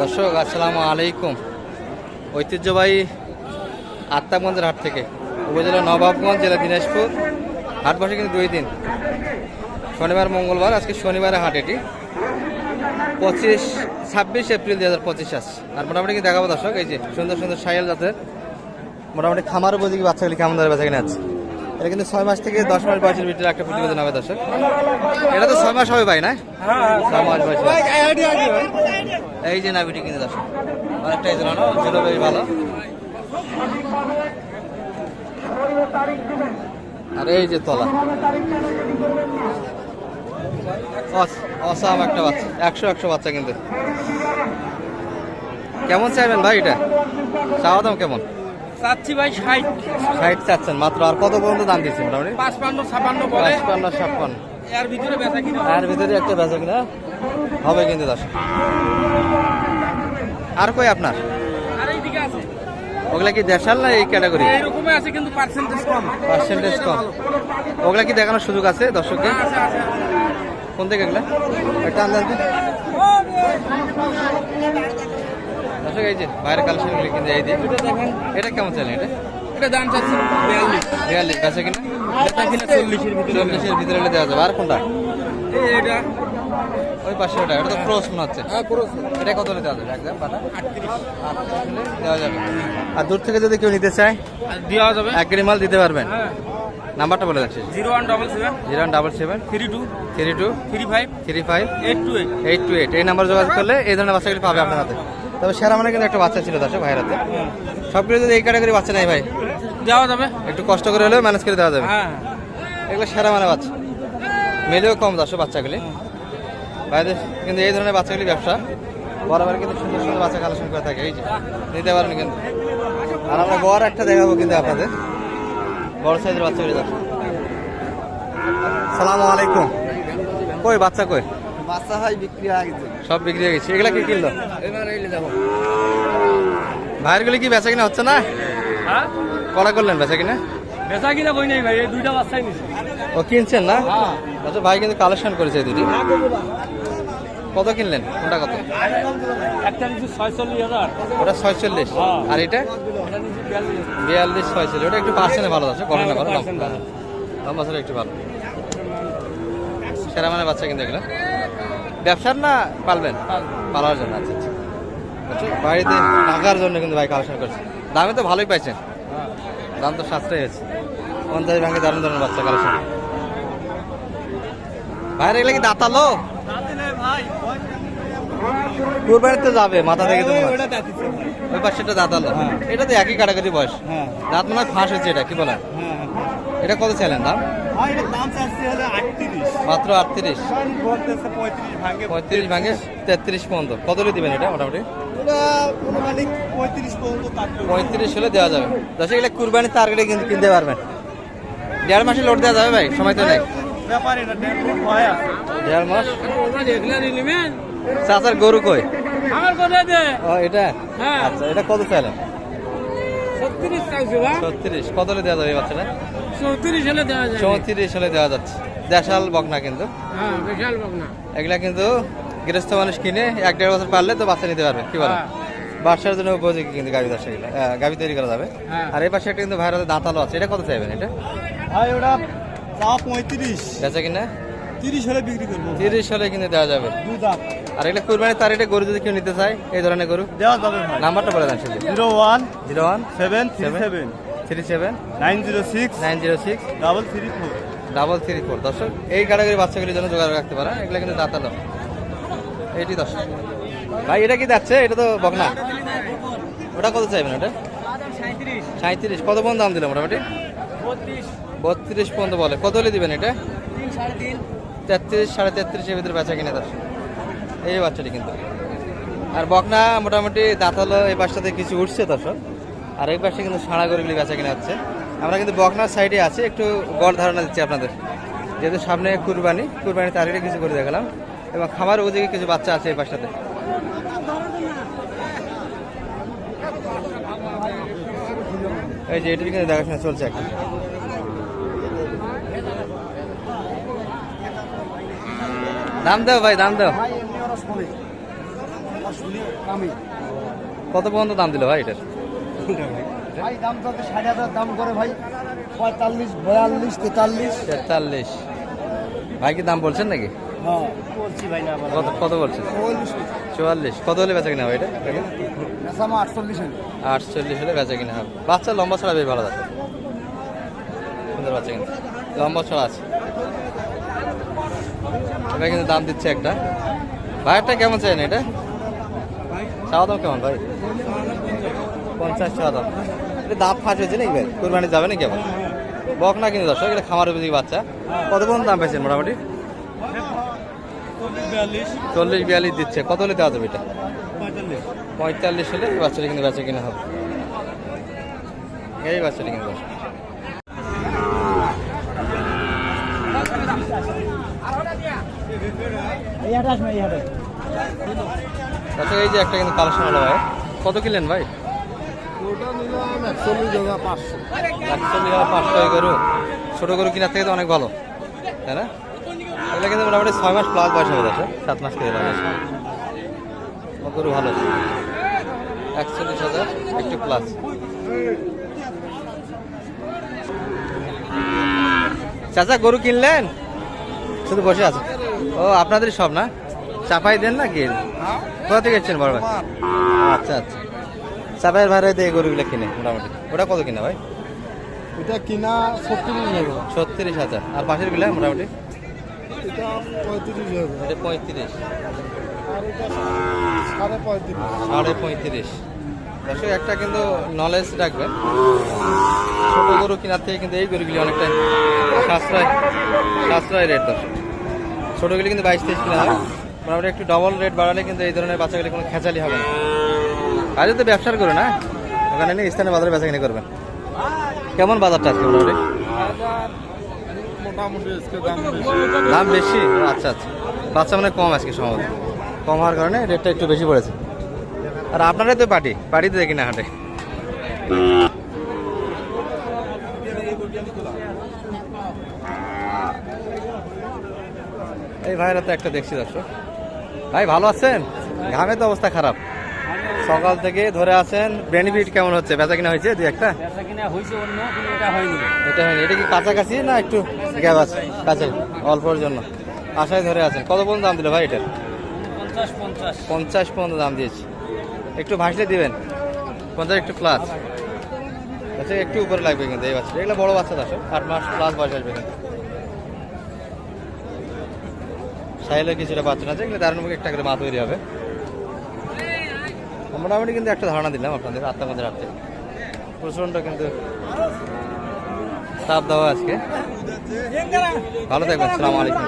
দর্শক, আসসালামু আলাইকুম। ঐতিহ্যবাহী আত্মাগঞ্জের হাট থেকে উপজেলা নবাবগঞ্জ জেলা দিনাজপুর। হাট বসে কিন্তু দুই দিন। শনিবার, মঙ্গলবার, আজকে শনিবারের হাট এটি। পঁচিশ, ছাব্বিশ এপ্রিল দু হাজার পঁচিশ আস আর মোটামুটি কি দেখাবো দর্শক? এই যে সুন্দর সুন্দর সাইল জাতের, মোটামুটি খামার উপযোগী বাচ্চাগুলি কেমন ধরে বেচা কিনে আছে? এটা কিন্তু ছয় মাস থেকে দশ মাস বয়সের ভিতরে একটা প্রতিবেদন হবে, দর্শক। এটা তো ছয় মাস হবে ভাই না ছয় মাস বয়সে এই যে নাবিটি কিনে দশ অনেকটা এই জন্য ছিল বেশ ভালো। আর এই যে তলা। অস- অসাম একটা বাচ্চা, একশো একশো বাচ্চা কিন্তু। কেমন চাইবেন ভাই এটা? চাওয়া দাম কেমন? চাচ্ছি ভাই ষাট। ষাট চাচ্ছেন মাত্র। আর কত পর্যন্ত দাম দিচ্ছি মোটামুটি? পাঁচপান্ন ছাপান্ন পাঁচপান্ন ছাপ্পান্ন। এর ভিতরে বেচা কিনা আর ভিতরে একটা বেচা কিনা হবে কিন্তু দশ আর কই আপনার? আর এইদিকে আছে। ওগুলা কি দেশাল না এই ক্যাটাগরি? এইরকমই আছে কিন্তু পার্সেন্টেজ কম। পার্সেন্টেজ কম। ওগুলা কি দেখানোর সুযোগ আছে দর্শককে? আছে কোন থেকে এগুলা? একটা আন্দাজ দিন। দর্শক এই যে বাইরের কালেকশনগুলি কিন্তু এই দিয়ে। এটা কেমন চলে এটা? এটা দাম চাচ্ছি বিয়াল্লিশ। বিয়াল্লিশ বেচা কিনা? বেচা কিনা চল্লিশের ভিতরে চল্লিশের ভিতরে হলে দেওয়া যাবে। আর কোনটা? এটা। ওই পাশে ওটা এটা তো ক্রস মনে হচ্ছে। হ্যাঁ এটা কত দেওয়া যাবে? একদম দেওয়া আর দূর থেকে যদি কেউ নিতে চায় দেওয়া যাবে। এক মাল দিতে পারবেন। হ্যাঁ। নাম্বারটা বলে যাচ্ছে zero one double seven. Zero double seven. Three two. Three two. Three five. Three five. Eight two eight. Eight two eight. এই নাম্বার যোগাযোগ করলে এই ধরনের বাচ্চাগুলি পাবে আপনার হাতে। তবে সেরা মানে কিন্তু একটা বাচ্চা ছিল দর্শক ভাইয়ের হাতে। সবগুলো যদি এই ক্যাটাগরি বাচ্চা নেই ভাই দেওয়া যাবে। একটু কষ্ট করে হলেও ম্যানেজ করে দেওয়া যাবে। হ্যাঁ। এগুলো সেরা মানে বাচ্চা। মেলেও কম দর্শক বাচ্চাগুলি। ভাইদের কিন্তু এই ধরনের বাচ্চাগুলি ব্যবসা। বরাবর কিন্তু সুন্দর সুন্দর বাচ্চা কালেকশন করে থাকে এই যে। নিতে পারেন কিন্তু। আর আমরা গড় একটা দেখাবো কিন্তু আপনাদের। বড় সাইজের বাচ্চাগুলি দর্শক সালামু আলাইকুম। কই বাচ্চা কই? বাচ্চা ভাই বিক্রি হয়ে গেছে। সব বিক্রি হয়ে গেছে। এগুলা কি কিনলো? এবার এলে যাব ভাইয়েরগুলি কি বেচা কিনা হচ্ছে না? হ্যাঁ? কড়া করলেন বেচা কিনা? বেচা কিনা বই নেই ভাই এই দুইটা বাচ্চাই নিছে। ও কিনছেন না? হ্যাঁ। আচ্ছা ভাই কিন্তু কালেকশন করেছে দুটি। কত কিনলেন? কোনটা কত? একটা ছয়চল্লিশ হাজার। ওটা ছয়চল্লিশ। হ্যাঁ। আর এটা? বিয়াল্লিশ। ছয়চল্লিশ। ওটা একটু পার্সেন্টে ভালো আছে ভালো হ্যাঁ, ভালো। ছিল একটু ভালো। সেরা মানে বাচ্চা কিন্তু এগুলো। ব্যবসার না পালবেন? পালার জন্য আচ্ছা আচ্ছা। আচ্ছা বাড়িতে টাকার জন্য কিন্তু ভাই কালেকশন করছে। দামে তো ভালোই পাইছেন। দাম তো সাশ্রয় হয়েছে পঞ্চাশ ভাঙে দারুণ দারুণ বাচ্চা কালেকশন বাইরে এগুলো কি দাঁতালো? কুরবানি তো যাবে মাথা থেকে। ওই পাশেটা দাঁতালো। এটা তো একই কাটাকাটি বয়স। হ্যাঁ। দাঁত মনে হয় ফাঁস হয়েছে এটা কি বলেন? হ্যাঁ। এটা কত চাইলেন দাম? হ্যাঁ মাত্র আটত্রিশ। পঁয়ত্রিশ ভাঙে পঁয়ত্রিশ ভাঙে তেত্রিশ পর্যন্ত। কত দিবেন এটা মোটামুটি? ওটা কোনো মালিক পঁয়ত্রিশ পর্যন্ত পঁয়ত্রিশ হলে দেওয়া যাবে। দশ এগুলো কুরবানি টার্গেটে কিন্তু কিনতে পারবেন। দেড় মাসে লোড দেওয়া যাবে ভাই? সময় তো নেই। দেড় মাস চাচার গরু কই? আমার এটা? হ্যাঁ। আচ্ছা এটা কত চাইলেন? ছত্রিশ চাইছে কত হলে দেওয়া যাবে বাচ্চাটা? চৌত্রিশ হলে দেওয়া যায় চৌত্রিশ হলে দেওয়া যাচ্ছে। দেশাল বকনা কিন্তু। হ্যাঁ বিশাল বকনা। এগুলা কিন্তু গৃহস্থ মানুষ কিনে এক দেড় বছর পারলে তো বাচ্চা নিতে পারবে। কি বলে? হ্যাঁ। বাচ্চার জন্য উপযোগী কিন্তু গাভি দশ এগুলো। গাভি তৈরি করা যাবে। হ্যাঁ। আর এই পাশে একটা কিন্তু ভাইরাল দাঁতালো আছে। এটা কত চাইবেন এটা? ভাই ওটা পঁয়ত্রিশ। বেচা কিনা? তিরিশ হলে বিক্রি করব। তিরিশ হলে কিন্তু দেওয়া যাবে। আর এগুলো কুরবানি তার এটা গরু যদি কেউ নিতে চায় এই ধরনের গরু? দেওয়া যাবে নাম্বারটা বলে দেন শুধু। Zero one zero one seven seven three seven nine zero six nine zero six double three four. Double three four. দর্শক এই ক্যাটাগরি বাচ্চাগুলির জন্য যোগাযোগ রাখতে পারেন। এগুলো কিন্তু দাঁতালো এইটি দর্শক। ভাই এটা কি যাচ্ছে? এটা তো বকনা। ওটা কত চাইবেন ওটা সাঁত্রিশ কত পর্যন্ত দাম দিল মোটামুটি? বত্রিশ। বত্রিশ পর্যন্ত বলে। কত হলে দিবেন এটা? তিন সাড়ে তিন। তেত্রিশ, সাড়ে তেত্রিশের ভিতরে বেচা কিনে দর্শক এই বাচ্চাটি কিন্তু। আর বকনা মোটামুটি দাঁতালো এই পাশটাতে কিছু উঠছে দর্শক। আর এই পাশে কিন্তু সাড়া গরুগুলি বেচা কিনে হচ্ছে। আমরা কিন্তু বকনার সাইডে আছি, একটু গড় ধারণা দিচ্ছি আপনাদের। যেহেতু সামনে কুরবানি কুরবানি তারিখে কিছু করে দেখালাম। এবং খামার ওদিকে কিছু বাচ্চা আছে এই পাশটাতে। এই যে এটির কিন্তু দেখাশোনা চলছে একটা দাম দাও ভাই দাম দাও। কত পর্যন্ত দাম দিল ভাই এটার? ভাই দাম তো হাজার দাম করে ভাই পঁয়তাল্লিশ বয়াল্লিশ তেতাল্লিশ। তেতাল্লিশ। ভাই কি দাম বলছেন নাকি? ভাই কত কত বলছেন? চুয়াল্লিশ কত হলে বেচা কিনা হবে এটা? আটচল্লিশ হলে। আটচল্লিশ হলে বেচা কিনা হবে। বাচ্চা লম্বা ছড়া বেশ ভালো আছে। সুন্দর বাচ্চা কিন্তু। লম্বা ছড়া আছে। এটা কিন্তু দাম দিচ্ছে একটা। ভাইয়েরটা কেমন চাই না এটা? চাওয়া দাম কেমন ভাই? পঞ্চাশ চাওয়া দাম। এটা দাম ফাঁস হয়েছে নাকি ভাই? কোরবানি যাবে নাকি আবার? বক না কিন্তু দর্শক, এটা খামার উপযোগী বাচ্চা। কত পর্যন্ত দাম পেয়েছেন মোটামুটি? চল্লিশ বিয়াল্লিশ দিচ্ছে। কত হলে দেওয়া যাবে এটা? পঁয়তাল্লিশ পঁয়তাল্লিশ হলে এই বাচ্চাটা কিন্তু বেচা কিনা হবে। এই বাচ্চাটা কিন্তু দর্শক এই হাটে আসবে এই হাটে আচ্ছা এই যে একটা কিন্তু কালেকশন হলো ভাই। কত কিনলেন ভাই? গরু। ছোটো গরু কেনার থেকে তো অনেক ভালো তাই না? এগুলো কিন্তু মোটামুটি ছয় মাস প্লাস বয়স দর্শক সাত মাস থেকে গরু ভালো একচল্লিশ হাজার একটু প্লাস চাচা গরু কিনলেন? শুধু বসে আছে। ও আপনাদের সব না? চাপাই দেন না কি কোথা থেকে এসছেন বড় ভাই? আচ্ছা আচ্ছা। চাপাইয়ের ভাড়া দিয়ে গরুগুলো কিনে মোটামুটি। ওটা কত কিনা ভাই? এটা কিনা নেব ছত্রিশ হাজার। আর পাশেরগুলা মোটামুটি? এটা পঁয়ত্রিশ এটা পঁয়ত্রিশ। সাড়ে পঁয়ত্রিশ। সাড়ে পঁয়ত্রিশ। দর্শক একটা কিন্তু নলেজ রাখবেন। ছোট গরু কেনার থেকে কিন্তু এই গরুগুলি অনেকটা সাশ্রয় সাশ্রয় রেট দর্শক। ছোটোগুলি কিন্তু বাইশ তেইশ কিনা হয়। মোটামুটি একটু ডবল রেট বাড়ালে কিন্তু এই ধরনের বাচ্চাগুলি কোনো খেঁচালি হবে না। আজ তো ব্যবসার করো না ওখানে নিয়ে স্থানীয় বাজারে বেচা কিনে করবেন। কেমন বাজারটা আজকে মোটামুটি? দাম বেশি। দাম বেশি? ও আচ্ছা আচ্ছা। বাচ্চা মানে কম আজকে সম্ভবত। কম হওয়ার কারণে রেটটা একটু বেশি পড়েছে। আর আপনারাই তো পার্টি পার্টিতে দেখি না হাটে? এই ভাইরা তো একটা দেখছি দর্শক। ভাই ভালো আছেন? ঘামে তো অবস্থা খারাপ। সকাল থেকে ধরে আছেন। বেনিফিট কেমন হচ্ছে? বেচা কিনা হয়েছে দুই একটা? এটা হয়নি। এটা কি কাছাকাছি না একটু গ্যাপ আছে? কাছে অল্পর জন্য। আশায় ধরে আছেন। কত পর্যন্ত দাম দিল ভাই এটার পঞ্চাশ পর্যন্ত দাম দিয়েছি। একটু ভাসলে দিবেন? পঞ্চাশ একটু প্লাস আচ্ছা একটু উপরে লাগবে কিন্তু এই বাচ্চা এগুলো বড় বাচ্চা আসো আট মাস প্লাস বয়স আসবে কিন্তু। সাইলে কিছুটা বাচ্চা আছে, এগুলো দারুণ একটা করে মা তৈরি হবে। মোটামুটি কিন্তু একটা ধারণা দিলাম আপনাদের মধ্যে হাতে প্রচণ্ড কিন্তু তাপ দেওয়া আজকে। ভালো থাকবেন সালাম আলাইকুম।